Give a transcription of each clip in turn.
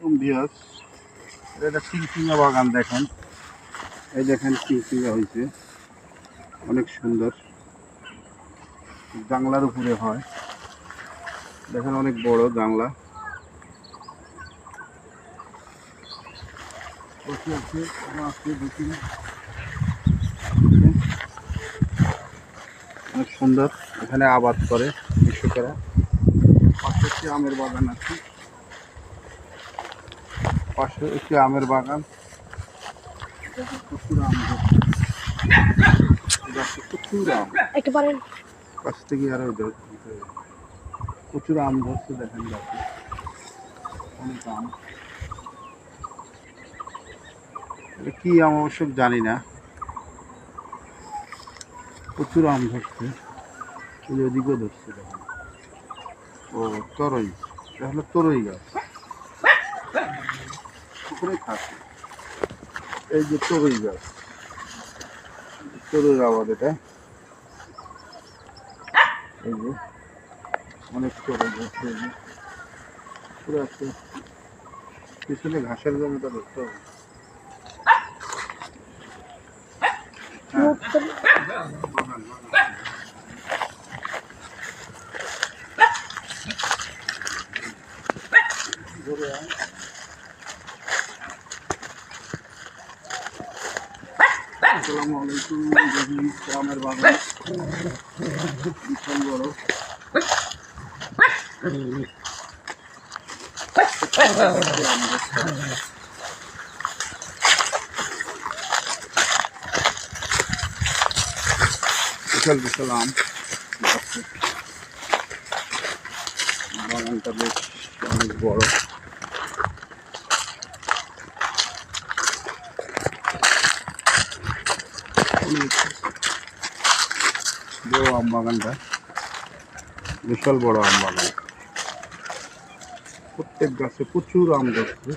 আলাইকুম ভিউয়ার্স এটা চিংচিঙ্গা বাগান দেখেন। এই দেখেন চিংচিঙ্গা হয়েছে। অনেক সুন্দর। জাংলার উপরে হয়। দেখেন অনেক বড় জাংলা আছে আছে দেখি অনেক সুন্দর। এখানে আবাদ করে কৃষকেরা। পাশে আমের বাগান আছে। পাশে একটি আমের বাগান। প্রচুর আম ধরছে। প্রচুর আম। একটু পারেন কাছ থেকে আরও প্রচুর আম ধরছে দেখেন গাছে। অনেক আম। কি আম অবশ্য জানি না। প্রচুর আম ধরছে। ওদিকেও ধরছে দেখেন। ও তরই। তাহলে হলো তরই গাছ। পুকুরে থাকে। এই যে তরই গাছ। তরই আবাদ এটা। এই যে অনেক তরই গাছ এই যে। একটা পিছনে ঘাসের জমিটা দেখতে হবে। হ্যাঁ, বাগান, বাগান। ঘুরে আয়। আসসালামু আলাইকুম দেখি গ্রামের বাগান বিশাল বড় বিশাল বিশাল আম গাছে। বাগানটা বেশ অনেক বড় বড় আম বাগানটা। বিশাল বড় আম বাগান। প্রত্যেক গাছে প্রচুর আম ধরছে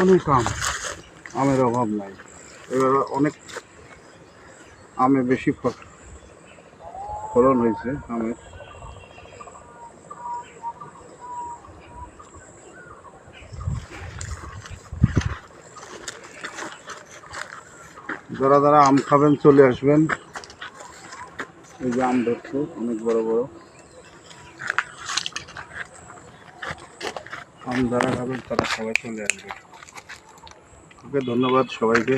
অনেক আম আমের অভাব নাই। এবার অনেক আমে বেশি ফলন হয়েছে আমের। যারা যারা আম খাবেন, চলে আসবেন। এই যে আম ধরছে, অনেক বড় বড়। আম যারা খাবেন, তারা সবাই চলে আসবে। ওকে, ধন্যবাদ সবাইকে।